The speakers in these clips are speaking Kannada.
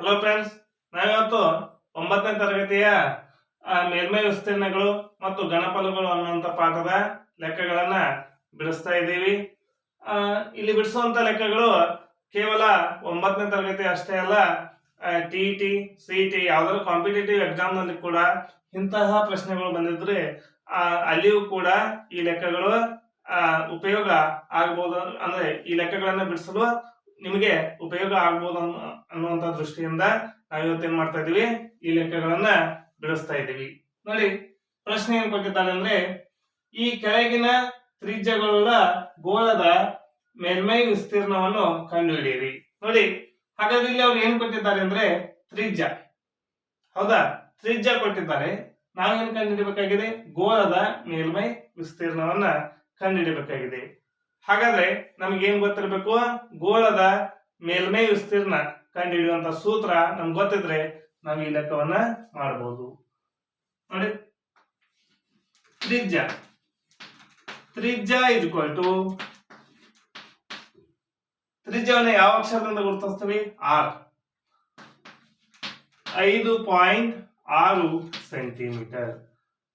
ಹಲೋ ಫ್ರೆಂಡ್ಸ್ ನಾವಿವತ್ತು ಒಂಬತ್ತನೇ ತರಗತಿಯ ಮೇಲ್ಮೈ ವಿಸ್ತೀರ್ಣಗಳು ಮತ್ತು ಗಣಪಲಗಳು ಅನ್ನುವಂಥ ಪಾಠದ ಲೆಕ್ಕಗಳನ್ನ ಬಿಡಿಸ್ತಾ ಇದ್ದೀವಿ. ಇಲ್ಲಿ ಬಿಡಿಸುವಂತ ಲೆಕ್ಕಗಳು ಕೇವಲ ಒಂಬತ್ತನೇ ತರಗತಿ ಅಷ್ಟೇ ಅಲ್ಲ ಟಿ ಟಿ ಸಿ ಟಿ ಯಾವ್ದಾದ್ರು ಕಾಂಪಿಟೇಟಿವ್ ಎಕ್ಸಾಮ್ನಲ್ಲಿ ಕೂಡ ಇಂತಹ ಪ್ರಶ್ನೆಗಳು ಬಂದಿದ್ರೆ ಅಲ್ಲಿಯೂ ಕೂಡ ಈ ಲೆಕ್ಕಗಳು ಉಪಯೋಗ ಆಗ್ಬೋದು. ಅಂದ್ರೆ ಈ ಲೆಕ್ಕಗಳನ್ನ ಬಿಡಿಸಲು ನಿಮಗೆ ಉಪಯೋಗ ಆಗ್ಬೋದು ಅನ್ನೋ ಅನ್ನುವಂತ ದೃಷ್ಟಿಯಿಂದ ನಾವು ಇವತ್ತೇನ್ ಮಾಡ್ತಾ ಇದೀವಿ ಈ ಲೆಕ್ಕಗಳನ್ನ ಬಿಡಿಸ್ತಾ ಇದ್ದೀವಿ. ನೋಡಿ, ಪ್ರಶ್ನೆ ಏನ್ ಕೊಟ್ಟಿದ್ದಾನೆ ಅಂದ್ರೆ, ಈ ಕೆಳಗಿನ ತ್ರಿಜ್ಯಗಳುಳ್ಳ ಗೋಳದ ಮೇಲ್ಮೈ ವಿಸ್ತೀರ್ಣವನ್ನು ಕಂಡುಹಿಡಿಯಿರಿ. ನೋಡಿ, ಹಾಗಾದ್ರೆ ಇಲ್ಲಿ ಅವ್ರು ಏನ್ ಕೊಟ್ಟಿದ್ದಾರೆ ಅಂದ್ರೆ, ತ್ರಿಜ್ಯ. ಹೌದಾ? ತ್ರಿಜ್ಯ ಕೊಟ್ಟಿದ್ದಾರೆ. ನಾವೇನ್ ಕಂಡುಹಿಡಿಬೇಕಾಗಿದೆ? ಗೋಳದ ಮೇಲ್ಮೈ ವಿಸ್ತೀರ್ಣವನ್ನ ಕಂಡುಹಿಡಿಬೇಕಾಗಿದೆ. ಹಾಗಾದ್ರೆ ನಮ್ಗೆ ಏನ್ ಗೊತ್ತಿರಬೇಕು? ಗೋಳದ ಮೇಲ್ಮೈ ವಿಸ್ತೀರ್ಣ ಕಂಡುಹಿಡಿಯುವಂತ ಸೂತ್ರ ನಮ್ಗೆ ಗೊತ್ತಿದ್ರೆ ನಾವು ಈ ಲೆಕ್ಕವನ್ನ ಮಾಡಬಹುದು ನೋಡಿ. ತ್ರಿಜ್ಯ. ತ್ರಿಜ್ಯ ಇಸ್ ಇಕ್ವಲ್ ಟು ತ್ರಿಜ್ಯವನ್ನು ಯಾವ ಅಕ್ಷರದಿಂದ ಗುರುತಿಸ್ತೀವಿ? ಆರ್ ಐದು ಪಾಯಿಂಟ್ ಆರು ಸೆಂಟಿಮೀಟರ್.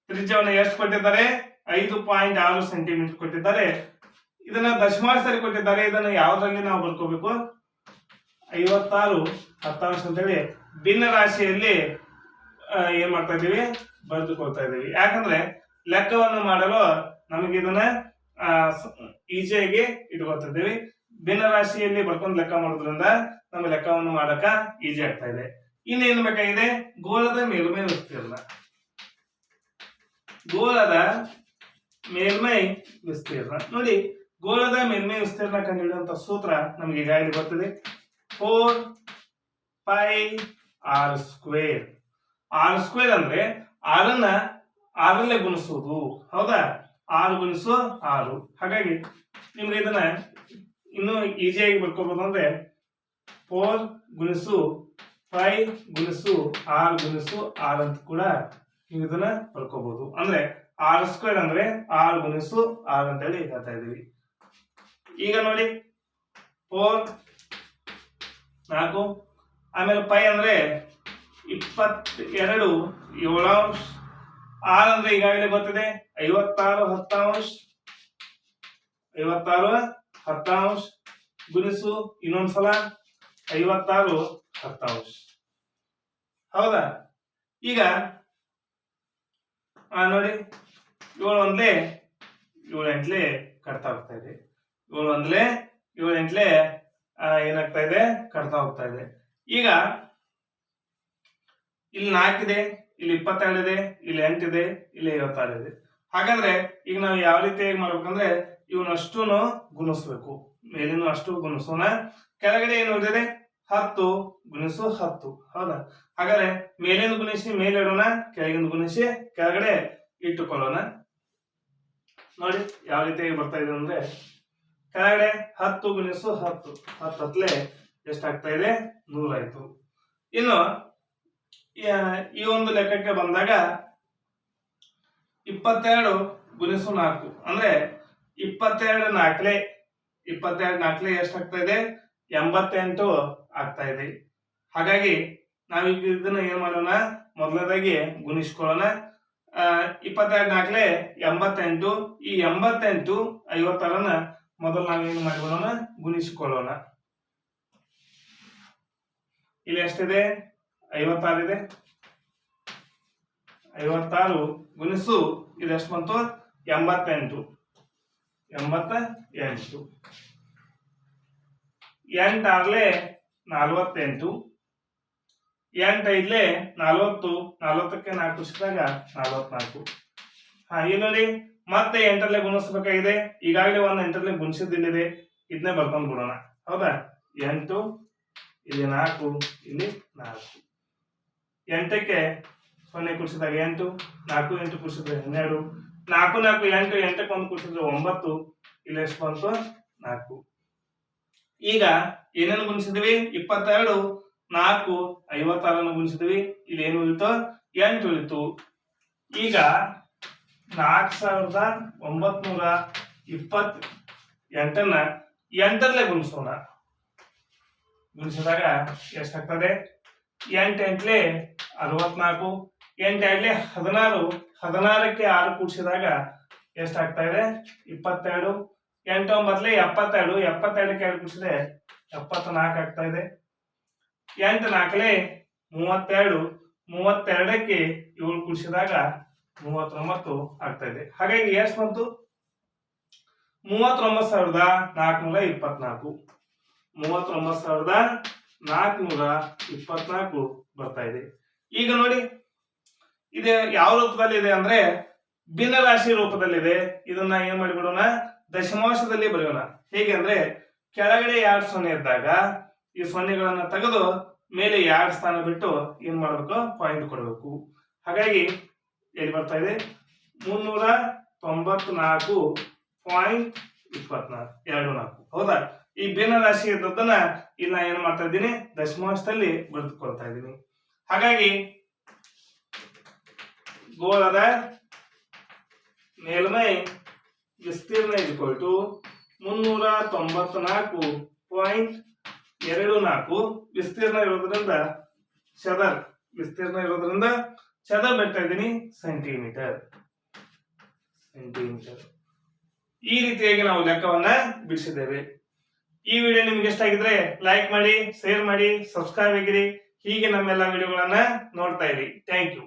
ತ್ರಿಜ್ಯವನ್ನು ಎಷ್ಟು ಕೊಟ್ಟಿದ್ದಾರೆ? ಐದು ಪಾಯಿಂಟ್ ಆರು ಸೆಂಟಿಮೀಟರ್ ಕೊಟ್ಟಿದ್ದಾರೆ. ಇದನ್ನ ದಶಮಾಂಶದಲ್ಲಿ ಕೊಟ್ಟಿದ್ದಾರೆ, ಇದನ್ನ ಯಾವ್ದ್ರಲ್ಲಿ ನಾವು ಬರ್ಕೋಬೇಕು? ಐವತ್ತಾರು, ಹತ್ತಾಂಶ ಅಂತೇಳಿ ಭಿನ್ನ ರಾಶಿಯಲ್ಲಿ ಏನ್ ಮಾಡ್ತಾ ಇದೀವಿ ಬರೆದುಕೊಳ್ತಾ ಇದೀವಿ ಯಾಕಂದ್ರೆ ಲೆಕ್ಕವನ್ನು ಮಾಡಲು ನಮಗೆ ಇದನ್ನ ಈಸಿಯಾಗಿ ಇಟ್ಕೊತಿದ್ದೀವಿ ಭಿನ್ನ ರಾಶಿಯಲ್ಲಿ ಬರ್ಕೊಂಡು ಲೆಕ್ಕ ಮಾಡೋದ್ರಿಂದ ನಮ್ಮ ಲೆಕ್ಕವನ್ನು ಮಾಡಕ ಈಸಿ ಆಗ್ತಾ ಇದೆ. ಇನ್ನೇನು ಬೇಕಾಗಿದೆ? ಗೋಳದ ಮೇಲ್ಮೈ ವಿಸ್ತೀರ್ಣ. ಗೋಲದ ಮೇಲ್ಮೈ ವಿಸ್ತೀರ್ಣ. ನೋಡಿ ಗೋಳದ ಮೇಲ್ಮೈ ವಿಸ್ತೀರ್ಣ ಕಂಡುಹಿಡಿಯುವಂತ ಸೂತ್ರ ನಮಗೆ ಈಗಾಗಲೇ ಗೊತ್ತಿದೆ. Four pi r square r square ಅಂದ್ರೆ ಆರನ್ನ ಆರಲ್ಲೇ ಗುಣಿಸುವುದು. ಹೌದಾ? ಆರು ಗುಣಿಸು ಆರು ಹಾಗಾಗಿ ನಿಮ್ಗೆ ಇದನ್ನ ಇನ್ನೂ ಈಸಿಯಾಗಿ ಬರ್ಕೋಬಹುದು ಅಂದ್ರೆ ಫೋರ್ ಗುಣಿಸು ಫೈ ಗುಣಿಸು ಆರು ಗುಣಿಸು ಆರ್ ಅಂತ ಕೂಡ ನೀವು ಇದನ್ನ ಬರ್ಕೋಬಹುದು ಅಂದ್ರೆ ಆರ್ ಸ್ಕ್ವೇರ್ ಅಂದ್ರೆ ಆರು ಗುಣಿಸು ಆರ್ ಅಂತೇಳಿ ಹೇಳ್ತಾ ಇದೀವಿ ಈಗ ನೋಡಿ. ಫೋರ್ ನಾಲ್ಕು, ಆಮೇಲೆ ಪೈ ಅಂದ್ರೆ ಇಪ್ಪತ್ತೆರಡು ಏಳಾಂಶ ಆರ್ ಅಂದ್ರೆ ಈಗಾಗಲೇ ಗೊತ್ತಿದೆ, ಐವತ್ತಾರು ಹತ್ತಾಂಶ ಐವತ್ತಾರು ಹತ್ತಾಂಶ ಗುಣಿಸು ಇನ್ನೊಂದ್ಸಲ, ಐವತ್ತಾರು ಹತ್ತಾಂಶ ಹೌದಾ? ಈಗ ನೋಡಿ, ಏಳು ಒಂದ್ಲೆ, ಏಳು ಎಂಟ್ಲೆ ಕಟ್ತಾ ಹೋಗ್ತಾ ಇದೆ. ಏಳು ಒಂದ್ಲೆ, ಏಳು ಎಂಟ್ಲೆ ಏನಾಗ್ತಾ ಇದೆ? ಕಟ್ತಾ ಹೋಗ್ತಾ ಇದೆ. ಈಗ ಇಲ್ಲಿ ನಾಲ್ಕಿದೆ ಇಲ್ಲಿ ಇಪ್ಪತ್ತೆರಡು ಇದೆ, ಇಲ್ಲಿ ಎಂಟಿದೆ ಇಲ್ಲಿ ಐವತ್ತಾರು ಇದೆ. ಹಾಗಾದ್ರೆ ಈಗ ನಾವು ಯಾವ ರೀತಿಯಾಗಿ ಮಾಡ್ಬೇಕಂದ್ರೆ ಇವನಷ್ಟು ಗುಣಿಸ್ಬೇಕು. ಮೇಲಿನ ಅಷ್ಟು ಗುಣಿಸೋಣ. ಕೆಳಗಡೆ ಏನು ಉಳಿದಿದೆ? ಹತ್ತು ಗುಣಿಸು ಹತ್ತು. ಹೌದಾ? ಹಾಗಾದ್ರೆ ಮೇಲಿನ ಗುಣಿಸಿ ಮೇಲೆ ಇಡೋಣ ಕೆಳಗಿನ ಗುಣಿಸಿ ಕೆಳಗಡೆ ಇಟ್ಟುಕೊಳ್ಳೋಣ. ನೋಡಿ ಯಾವ ರೀತಿಯಾಗಿ ಬರ್ತಾ ಇದೆ ಅಂದ್ರೆ ಕೆಳಗಡೆ ಹತ್ತು ಗುಣಿಸು ಹತ್ತು. ಹತ್ತು ಎಷ್ಟಾಗ್ತಾ ಇದೆ? ನೂರಾಯ್ತು. ಇನ್ನು ಈ ಒಂದು ಲೆಕ್ಕಕ್ಕೆ ಬಂದಾಗ ಇಪ್ಪತ್ತೆರಡು ಗುಣಿಸು ನಾಲ್ಕು. ಅಂದ್ರೆ ಇಪ್ಪತ್ತೆರಡು ನಾಲ್ಕಲೆ ಇಪ್ಪತ್ತೆರಡು ನಾಲ್ಕಲೆ ಎಷ್ಟಾಗ್ತಾ ಇದೆ? ಎಂಬತ್ತೆಂಟು ಆಗ್ತಾ ಇದೆ. ಹಾಗಾಗಿ ನಾವು ಇದನ್ನ ಏನ್ ಮಾಡೋಣ? ಮೊದಲನೇದಾಗಿ ಗುಣಿಸ್ಕೊಳ್ಳೋಣ. ಇಪ್ಪತ್ತೆರಡು ನಾಲ್ಕಲೆ ಎಂಬತ್ತೆಂಟು. ಈ ಎಂಬತ್ತೆಂಟು ಐವತ್ತಾರನ್ನ ಮೊದಲು ನಾವೇನು ಮಾಡಿಕೊಳ್ಳೋಣ? ಗುಣಿಸಿಕೊಳ್ಳೋಣ. ಇಲ್ಲಿ ಎಷ್ಟಿದೆ? ಐವತ್ತಾರು ಇದೆ. ಐವತ್ತಾರು ಗುಣಿಸು ಇದೆಷ್ಟು ಬಂತು? ಎಂಬತ್ತೆಂಟು. ಎಂಬತ್ತ ಎಂಟು ಎಂಟಾರ್ಲೆ ನಲವತ್ತೆಂಟು. ಎಂಟೈದ್ಲೆ ನಲವತ್ತು. ನಲವತ್ತಕ್ಕೆ ನಾಲ್ಕು ಸಿಕ್ಕಾಗ ನಲವತ್ನಾಲ್ಕು. ಹಾ ಈಗ ನೋಡಿ. ಮತ್ತೆ ಎಂಟರ್ಲೆ ಗುಣಿಸ್ಬೇಕಾಗಿದೆ. ಈಗಾಗಲೇ ಒಂದು ಎಂಟರ್ಲೆ ಗುಣಿಸಿದ್ದಿಲ್ಲಿದೆ ಇದನ್ನೇ ಬರ್ಕೊಂಡು ಬಿಡೋಣ. ಹೌದಾ? ಎಂಟು, ಇಲ್ಲಿ ನಾಲ್ಕು ಇಲ್ಲಿ ನಾಲ್ಕು. ಎಂಟಕ್ಕೆ ಸೊನ್ನೆ ಕೂಡಿಸಿದಾಗ ಎಂಟು, ನಾಲ್ಕು, ಎಂಟು ಕೂಡಿಸಿದ್ರೆ ಹನ್ನೆರಡು, ನಾಲ್ಕು ನಾಲ್ಕು, ಎಂಟು, ಎಂಟಕ್ಕೆ ಒಂದು ಕೂಡಿಸಿದ್ರೆ ಒಂಬತ್ತು, ಇಲ್ಲಿ ಎಷ್ಟು ಬಂತು? ನಾಲ್ಕು. ಈಗ ಏನೇನು ಗುಣಿಸಿದ್ವಿ? ಇಪ್ಪತ್ತೆರಡು, ನಾಲ್ಕು, ಐವತ್ತಾರನ್ನು ಗುಣಿಸಿದ್ವಿ. ಇಲ್ಲಿ ಏನು ಉಳಿತು? ಎಂಟು ಉಳಿತು. ಈಗ ನಾಲ್ಕು ಸಾವಿರದ ಒಂಬತ್ನೂರ ಇಪ್ಪತ್ ಎಂಟನ್ನ ಎಂಟರಲ್ಲೇ ಗುಣಿಸೋಣ. ಗುಣಿಸಿದಾಗ ಎಷ್ಟಾಗ್ತದೆ? ಎಂಟು ಎಂಟ್ಲೆ ಅರವತ್ನಾಲ್ಕು, ಎಂಟು ಎರಡ್ಲೆ ಹದಿನಾರು, ಹದಿನಾರಕ್ಕೆ ಆರು ಕೂಡಿಸಿದಾಗ ಎಷ್ಟಾಗ್ತಾ ಇದೆ ಇಪ್ಪತ್ತೆರಡು, ಎಂಟು ಒಂಬತ್ತಲೆ ಎಪ್ಪತ್ತೆರಡು, ಎಪ್ಪತ್ತೆರಡಕ್ಕೆ ಎರಡು ಕೂಡಿಸಿದ್ರೆ ಎಪ್ಪತ್ನಾಲ್ಕು ಆಗ್ತಾ ಇದೆ ಎಂಟು ನಾಲ್ಕಲೆ ಮೂವತ್ತೆರಡು, ಮೂವತ್ತೆರಡಕ್ಕೆ ಏಳು ಕೂಡಿಸಿದಾಗ ಮೂವತ್ತೊಂಬತ್ತು ಆಗ್ತಾ ಇದೆ. ಹಾಗಾಗಿ ಎಷ್ಟು ಬಂತು ಮೂವತ್ತೊಂಬತ್ತು ಸಾವಿರದ ನಾಲ್ಕುನೂರ ಇಪ್ಪತ್ನಾಲ್ಕು. ಮೂವತ್ತೊಂಬತ್ತು ಸಾವಿರದ ನಾಲ್ಕುನೂರ ಇಪ್ಪತ್ನಾಲ್ಕು ಬರ್ತಾ ಇದೆ. ಈಗ ನೋಡಿ, ಇದು ಯಾವ ರೂಪದಲ್ಲಿ ಇದೆ ಅಂದ್ರೆ ಭಿನ್ನರಾಶಿ ರೂಪದಲ್ಲಿದೆ. ಇದನ್ನ ಏನ್ ಮಾಡಿಬಿಡೋಣ? ದಶಮಾಂಶದಲ್ಲಿ ಬರೆಯೋಣ. ಹೇಗೆ ಅಂದ್ರೆ, ಕೆಳಗಡೆ ಎರಡು ಸೊನ್ನೆ ಇದ್ದಾಗ ಈ ಸೊನ್ನೆಗಳನ್ನ ತೆಗೆದು ಮೇಲೆ ಎರಡು ಸ್ಥಾನ ಬಿಟ್ಟು ಏನ್ ಮಾಡ್ಬೇಕು? ಪಾಯಿಂಟ್ ಕೊಡಬೇಕು. ಹಾಗಾಗಿ ಎಲ್ಲಿ ಬರ್ತಾ ಇದೆ? ಮುನ್ನೂರ ತೊಂಬತ್ನಾಲ್ಕು ಪಾಯಿಂಟ್ ಇಪ್ಪತ್ನಾಲ್ಕು ಎರಡು ನಾಲ್ಕು ಹೌದಾ? ಈ ಭಿನ್ನರಾಶಿ ಇದ್ದದ್ದನ್ನ ಇಲ್ಲಿ ನಾ ಏನ್ ಮಾಡ್ತಾ ಇದ್ದೀನಿ? ದಶಮಾಂಶದಲ್ಲಿ ಬರೆದುಕೊಳ್ತಾ ಇದ್ದೀನಿ. ಹಾಗಾಗಿ ಗೋಳದ ಮೇಲ್ಮೈ ವಿಸ್ತೀರ್ಣ ಇಸ್ಕೊಲ್ ಟು ಮುನ್ನೂರ ತೊಂಬತ್ನಾಲ್ಕು ಪಾಯಿಂಟ್ ಎರಡು ನಾಲ್ಕು ವಿಸ್ತೀರ್ಣ ಇರೋದ್ರಿಂದ ಶದರ್ ವಿಸ್ತೀರ್ಣ ಇರೋದ್ರಿಂದ ಚದರ್ ಬಿಡ್ತಾ ಇದ್ದೀನಿ ಸೆಂಟಿಮೀಟರ್ ಸೆಂಟಿಮೀಟರ್ ಈ ರೀತಿಯಾಗಿ ನಾವು ಲೆಕ್ಕವನ್ನ ಬಿಡಿಸಿದ್ದೇವೆ. ಈ ವಿಡಿಯೋ ನಿಮ್ಗೆ ಇಷ್ಟ ಆಗಿದ್ರೆ ಲೈಕ್ ಮಾಡಿ ಶೇರ್ ಮಾಡಿ ಸಬ್ಸ್ಕ್ರೈಬ್ ಆಗಿರಿ. ಹೀಗೆ ನಮ್ಮೆಲ್ಲ ವಿಡಿಯೋಗಳನ್ನ ನೋಡ್ತಾ ಇರಿ. Thank you